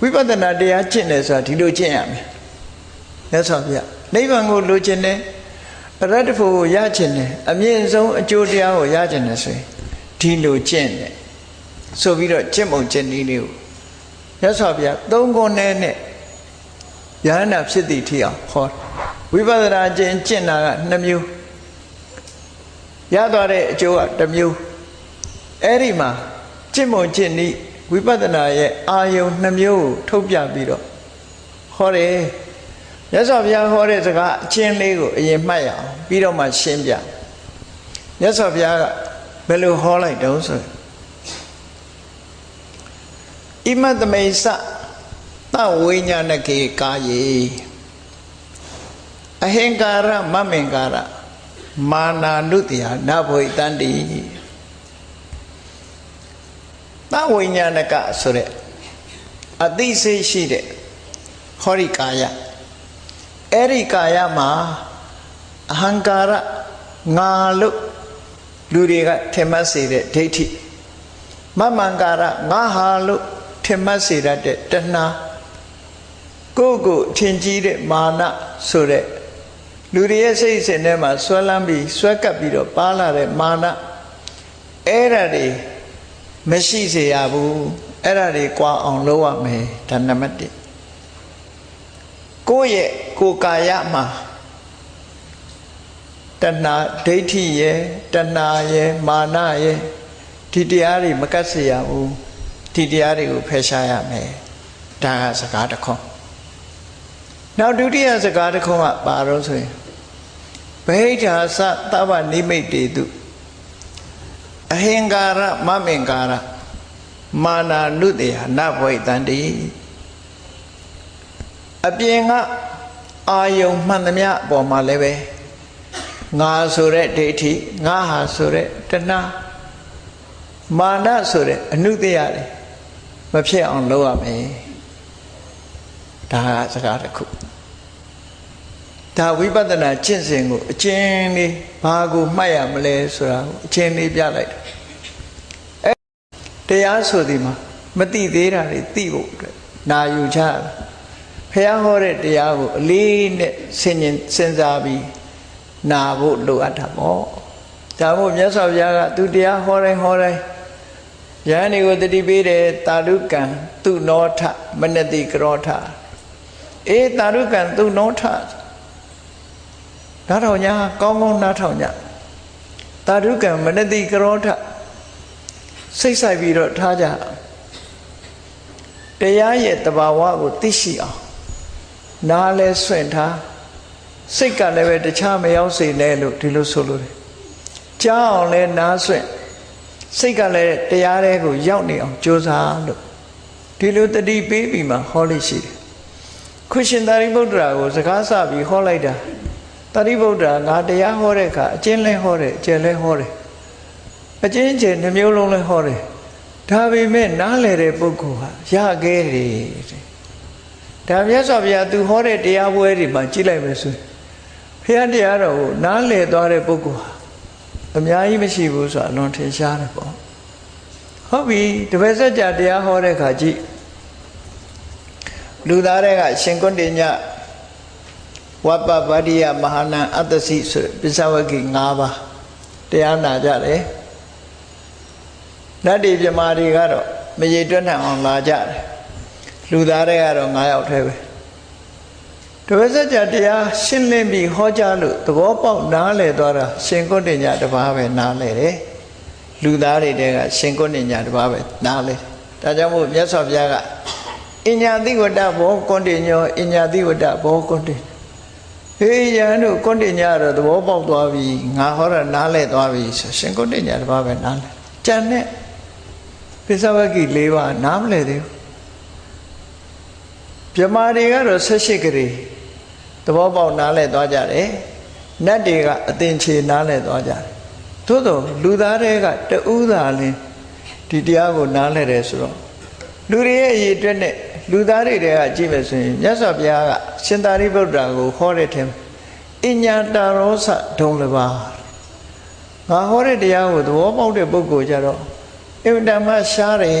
ဝိပဿနာတရားကျင့်တယ်ဆိုတာဒီလိုကျင့်ရမယ်မြတ်စွာဘုရားနိဗ္ဗာန်ကိုလိုချင်တယ်အရတ္တဖို့ကိုရချင်တယ်အမြင့်ဆုံးအကျိုးတရားကိုရချင်တယ်ဆိုရင်ဒီလိုကျင့်တယ်ဆိုပြီးတော့ကျင့်ပုံကျင့်နည်းလေးကိုမြတ်စွာဘုရားသုံးခုနဲ့နဲ့ယဟန္တာဖြစ်သည့်ထိအောင်ဟောဝိပဿနာကျင့်ကျင့်တာက2မျိုးရသွားတဲ့အကျိုးက1မျိုးအဲ့ဒီမှာကျင့်ပုံကျင့်နည်း ဝိပဿနာရဲ့အာယုံ2မျိုးကိုထုတ်ပြပြီးတော့ဟောတယ်မြတ်စွာဘုရားဟောတဲ့စကားအချင်းလေးကိုအရင်မှတ်ရအောင်ပြီးတော့မှရှင်းပြမြတ်စွာဘုရားကဘယ်လိုဟောလိုက်တုံးဆိုဣမတမိစသဝိညာဏကေကာယေအဟင်္ကာရမမင်္ကာရမာနာနုတ္တိယနဘဝိတန္တိသ ဝိညာဏကဆိုတဲ့အသိစိတ်ရှိတဲ့ဟောရိကာယအဲ့ဒီကာယမှာအဟံကာရငါလို့လူတွေကထင်မှတ်စေတဲ့ဒိဋ္ဌိမမံကာရငါဟာလို့ထင်မှတ်စေတတ်တဲ့တဏှာကိုယ့်ကိုထင်ကြီးတဲ့မာနဆိုတဲ့လူတွေရဲ့စိတ်စဉ်ထဲမှာဆွဲလန်းပြီးဆွဲကပ်ပြီးတော့ပါလာတဲ့မာနအဲ့ဒါတွေ မရှိစေရဘူးအဲ့ဒါတွေကြွားအောင်လုပ်ရမယ်ဒါနံပါတ်1ကိုယ့်ရဲ့ကိုယ်ကာယမှာတဏှာဒိဋ္ဌိရဲ့တဏှာရဲ့မာနရဲ့ဒီတရားတွေမကတ်စေရဘူးဒီတရားတွေကိုဖယ်ရှားရမယ်ဒါကစကားတစ်ခွန်းနောက်ဒုတိယစကားတစ်ခွန်းကပါတော့ဆိုရင်ဗိဓာသသဗ္ဗနိမိတ်တေတု အဟင်္ကာရမမင်္ကာရမာနာနုတေဟနဘဝိတန္တိအပြင်ကအာယုံမှန်သမျှအပေါ်မှာလည်းပဲငါဆိုတဲ့ဒိဋ္ဌိငါဟာဆိုတဲ့တဏှာမာနဆိုတဲ့အနုတ္တရတွေမဖြစ်အောင်လုပ်ရမယ်ဒါကစကားတစ်ခု ဒါဝိပဿနာကျင့်စဉ်ကိုအကျဉ်းလေးဘာကိုမှတ်ရမလဲဆိုတာကိုအကျဉ်းလေးပြလိုက်တယ်အဲတရားဆိုဒီမှာမသိသေးတာတွေသိဖို့အတွက်နာယူချရဖះဟောတဲ့တရားကိုအလေးနဲ့ဆင်ញင်စဉ်းစားပြီးနာဖို့လိုအပ်တာပေါ့ဒါမို့မြတ်စွာဘုရားကသူတရားဟောတိုင်းဟောတိုင်းယဟန်တွေကိုတတိပေးတယ်တာရုကံသူနောထမနတိကရောထအေးတာရုကံသူနောထ နားထောင်ညာကောင်းကောင်းနားထောင်ညာတာရုကံမနတိကရောထစိတ်ဆိုင်ပြီးတော့ထားကြတရားရဲ့တဘာဝကိုသိရှိအောင်နားလဲဆွင့်ထားစိတ်ကလည်းပဲတခြားမရောက်စေနဲ့လို့ဒီလိုဆိုလို့တယ်ကြားအောင်လဲနားဆွင့်စိတ်ကလည်းတရားတွေကိုရောက်နေအောင်ကြိုးစားလို့ဒီလိုတတိပေးပြီးမှဟောလို့ရှိတယ်ခုရှင်သာရိပုတ္တရာကိုစကားစပြီးဟောလိုက်တာ သာရိပုတ္တရာငါတရားဟောတဲ့အခါအကျဉ်းလဲဟောတယ်အကျယ်လဲဟောတယ်အကျဉ်းကျယ်နှမျိုးလုံးလဲဟောတယ်ဒါပေမဲ့နားလေတဲ့ပုဂ္ဂိုလ်ဟာရခဲ့တယ်တဲ့ဒါမြတ်စွာဘုရားသူဟောတဲ့တရားပွဲတွေမှာကြည့်လိုက်မယ်ဆိုရင်ဘုရားတရားတော်ကိုနားလေသွားတဲ့ပုဂ္ဂိုလ်ဟာအများကြီးမရှိဘူးဆိုတာအလွန်ထင်ရှားတယ်ပေါ့ဟုတ်ပြီတပည့်ဆက်ကြတရားဟောတဲ့ခါကြည့်လူသားတွေကရှင်ကွန်းတင်ည ဝပ္ပဗဒိယမဟာနံအတ္တစီဆိုပစ္စဝကိ၅ပါးတရားနာကြတယ်နတ်တွေပြမာတွေကတော့မရေတွက်နိုင်အောင်လာကြတယ်လူသားတွေကတော့၅ယောက်ထဲပဲတပည့်ဆက်ကြတရားရှင်းလင်းပြီးဟောကြားလို့သဘောပေါက်နားလည်သွားတာရှင်ကုဋ္ဌညတပါးပဲနားလည်တယ်လူသားတွေတဲကရှင်ကုဋ္ဌညတပါးပဲနားလည်ဒါကြောင့်မို့မြတ်စွာဘုရားကအညာတိဝတ္တဘောကုဋ္ဌညောအညာတိဝတ္တဘောကုဋ္ဌ ဟေးယံတို့ကုဋ္ဌညတော့သဘောပေါက်သွားပြီငါဟောတာနားလည်သွားပြီဆိုရှင်ကုဋ္ဌညတပါးပဲနားလည်ကြံတဲ့ပိဿဝကိ၄ပါးနားမလည်သေးဘူးမြမာတွေကတော့၁၈ကလေးသဘောပေါက်နားလဲသွားကြတယ်နတ်တွေကအသင်ချေနားလဲသွားကြတယ်သို့တော့လူသားတွေကတူးသာလင်းဒီတရားကိုနားလဲတယ်ဆိုတော့လူတွေရဲ့အရေးအတွက်နဲ့ လူသားတွေတွေကကြည့်မယ်ဆိုရင်မြတ်စွာဘုရားကရှင်သာရိပုတ္တရာကိုခေါ်တဲ့ထင်အညာတာရောစဒုံလပါငါဟောတဲ့တရားကိုသဘောပေါက်တဲ့ပုဂ္ဂိုလ်ကြတော့အင်တမရှားတယ်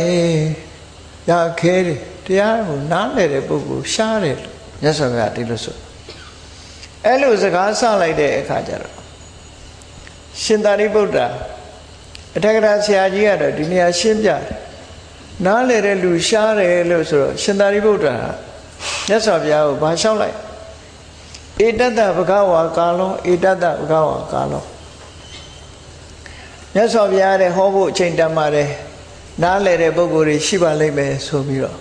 ရခဲတယ်တရားကိုနားလည်တဲ့ပုဂ္ဂိုလ်ရှားတယ်လို့မြတ်စွာဘုရားဒီလိုဆိုအဲ့လိုစကားဆလိုက်တဲ့အခါကျတော့ရှင်သာရိပုတ္တရာအထက်ကရာဆရာကြီးကတော့ဒီနေရာရှင်းပြတယ် နားလည်တဲ့လူရှားတယ်လို့ဆိုတော့ရှင်သာရိပုတ္တရာမြတ်စွာဘုရားကိုဘာလျှောက်လိုက်ဧတတ္တဘဂဝါကာလောဧတတ္တဘဂဝါကာလောမြတ်စွာဘုရားတဲ့ဟောဖို့အချိန်တန်ပါတယ်နားလည်တဲ့ပုဂ္ဂိုလ်တွေရှိပါလိမ့်မယ်ဆိုပြီးတော့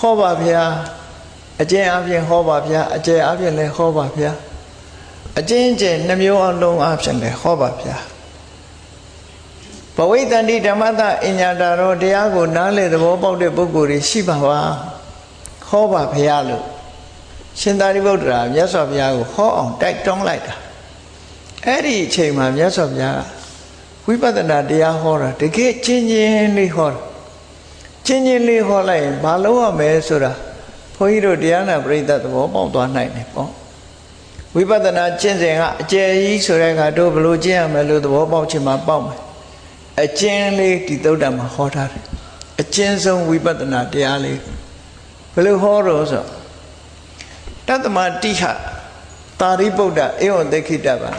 ဟောပါဗျာအကျဉ်းအပြင်ဟောပါဗျာအကျယ်အပြင်လည်းဟောပါဗျာအကျဉ်းကျယ်နှမျိုးအလုံးအပြင်လည်းဟောပါဗျာ ဘဝိတ္တန္တိဓမ္မတအညာတာရောတရားကိုနားလည်သဘောပေါက်တဲ့ပုဂ္ဂိုလ်တွေရှိပါပါဟောပါဗျာလို့ရှင်သာရိပုတ္တရာမြတ်စွာဘုရားကိုဟောအောင်တိုက်တွန်းလိုက်တာအဲ့ဒီအချိန်မှာမြတ်စွာဘုရားကဝိပဿနာတရားဟောတာတကယ်ချင်းချင်းလေးဟောတာချင်းချင်းလေးဟောလိုက်ရင်ဘာလို့ရမလဲဆိုတာဘုန်းကြီးတို့တရားနာပရိသတ်သဘောပေါက်သွားနိုင်တယ်ပေါ့ဝိပဿနာကျင့်စဉ်ကအကျယ်ကြီးဆိုတဲ့အခါတို့ဘယ်လိုကျင့်ရမလဲလို့သဘောပေါက်ချင်မှပေါက်မယ် အကျဉ်းလေးဒီသုဒ္ဓမှာဟောထားတယ်အကျဉ်းဆုံးဝိပဿနာတရားလေးဘယ်လိုဟောတော့ဆိုတတ္တမတိဟတာရိပုတ္တဧဝံသေခိတပါ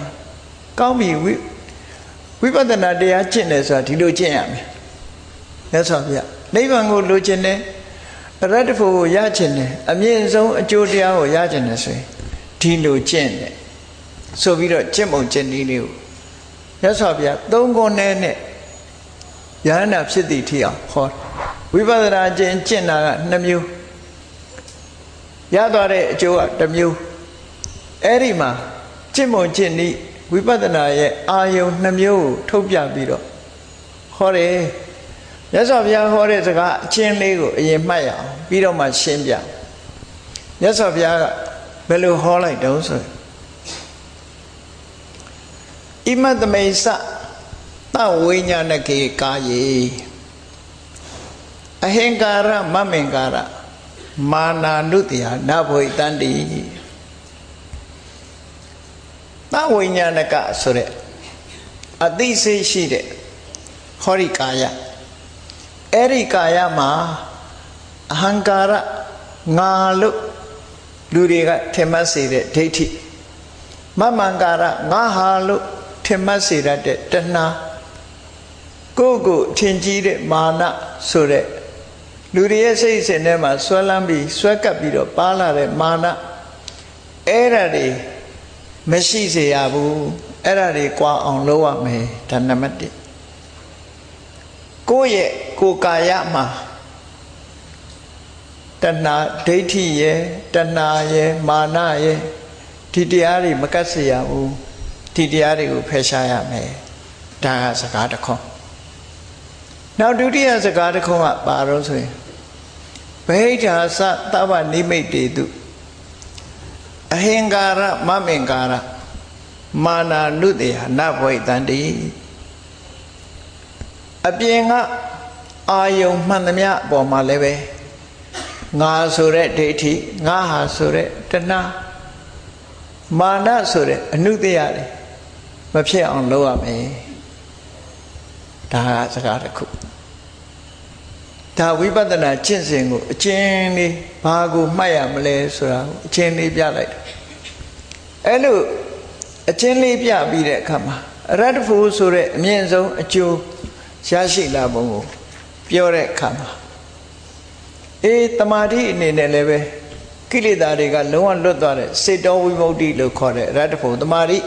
ကောင်းပြီဝိဝိပဿနာတရားကျင့်တယ်ဆိုတာဒီလိုကျင့်ရမယ်မြတ်စွာဘုရားနိဗ္ဗာန်ကိုလိုချင်တယ်အရတ္တဖို့ကိုရချင်တယ်အမြင့်ဆုံးအကျိုးတရားကိုရချင်တယ်ဆိုရင်ဒီလိုကျင့်တယ်ဆိုပြီးတော့ကျင့်ပုံကျင့်နည်းလေးကိုမြတ်စွာဘုရားသုံးခုနဲ့နဲ့ ယဟန္တာဖြစ်သည့်ထိအောင်ဟောဝိပဿနာကျင့်ကျင့်တာက2မျိုးရသွားတဲ့အကျိုးက1မျိုးအဲ့ဒီမှာကျင့်ပုံကျင့်နည်းဝိပဿနာရဲ့အာယုံ2မျိုးကိုထုတ်ပြပြီးတော့ဟောတယ်မြတ်စွာဘုရားဟောတဲ့စကားအချင်းလေးကိုအရင်မှတ်ရအောင်ပြီးတော့မှရှင်းပြမြတ်စွာဘုရားကဘယ်လိုဟောလိုက်တုံးဆိုရင်ဣမတမိစ သဝိညာဏကေကာယေအဟင်္ကာရမမင်္ကာရမာနာနုတ္တယနဘွေတန္တိသဝိညာဏကဆိုတဲ့အသိစိတ်ရှိတဲ့ဟောရိကာယအဲ့ဒီကာယမှာအဟံကာရငါလို့လူတွေကထင်မှတ်စေတဲ့ဒိဋ္ဌိမမန္ကာရငါဟာလို့ထင်မှတ်စေတတ်တဲ့တဏှာ ကိုယ့်ကိုထင်ကြီးတဲ့မာနဆိုတဲ့လူတွေရဲ့စိတ်စဉ်ထဲမှာဆွဲလန်းပြီးဆွဲကပ်ပြီးတော့ပါလာတဲ့မာနအဲ့ဒါတွေမရှိစေရဘူးအဲ့ဒါတွေကြွားအောင်လုပ်ရမယ်ဒါနံပါတ်1ကိုယ့်ရဲ့ကိုယ်ကာယမှာတဏှာဒိဋ္ဌိရဲ့တဏှာရဲ့မာနရဲ့ဒီတရားတွေမကတ်စေရဘူးဒီတရားတွေကိုဖယ်ရှားရမယ်ဒါကစကားတစ်ခုနော က်ဒုတိယစကားတစ်ခုကပါတော့ဆိုရင်ဗဟိတာသသဗ္ဗနိမိတ်တေတုအဟင်္ကာရမမင်္ကာရမာနာနုတေဟနဘဝိတန္တိအပြင်ကအာယုံမှန်သမျှအပေါ်မှာလည်းပဲငါဆိုတဲ့ဒိဋ္ဌိငါဟာဆိုတဲ့တဏှာမာနဆိုတဲ့အနုတ္တရတွေမဖြစ်အောင်လုပ်ရမယ် ဒါကစကားတစ်ခုဒါဝိပဿနာကျင့်စဉ်ကိုအကျဉ်းလေးဘာကိုမှတ်ရမလဲဆိုတာကိုအကျဉ်းလေးပြလိုက်တယ်အဲ့လိုအကျဉ်းလေးပြပြီးတဲ့အခါမှာအရတ္တဖို့ဆိုတဲ့အမြင့်ဆုံးအကျိုးရရှိလာပုံကိုပြောတဲ့အခါမှာအေးတမာတိအနေနဲ့လည်းပဲကိလေသာတွေကလုံးဝလွတ်သွားတဲ့စေတောဝိမု ക്തി လို့ခေါ်တဲ့အရတ္တဖို့တမာတိ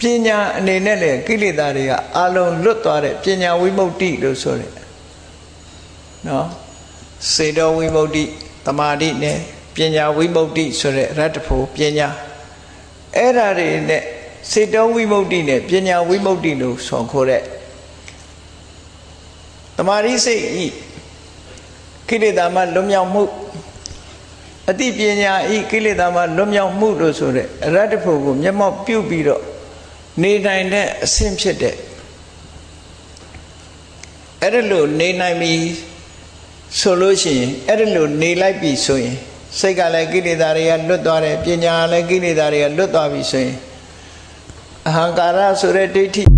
ပညာအနေနဲ့လည်းကိလေသာတွေကအလုံးလွတ်သွားတဲ့ပညာဝိမု ക്തി လို့ဆိုတဲ့နော်စေတောဝိမု ക്തി တမာတိနဲ့ပညာဝိမု ക്തി ဆိုတဲ့ရတ္တဖို့ပညာအဲ့ဓာတွေနဲ့စေတောဝိမု ക്തി နဲ့ပညာဝိမု ക്തി လို့ဆိုခေါ်တဲ့တမာရိစိတ်ဤကိလေသာမှလွတ်မြောက်မှုအတိပညာဤကိလေသာမှလွတ်မြောက်မှုလို့ဆိုတဲ့အရတ္တဖို့ကိုမျက်မှောက်ပြုပြီးတော့ နေနိုင်တဲ့အဆင့်ဖြစ်တဲ့အဲ့ဒါလို့နေနိုင်ပြီဆိုလို့ရှိရင်အဲ့ဒါလို့နေလိုက်ပြီဆိုရင်စိတ်ကလည်းကိလေသာတွေကလွတ်သွားတယ်ပညာလည်းကိလေသာတွေကလွတ်သွားပြီဆိုရင်အဟံကာရဆိုတဲ့ဒိဋ္ဌိ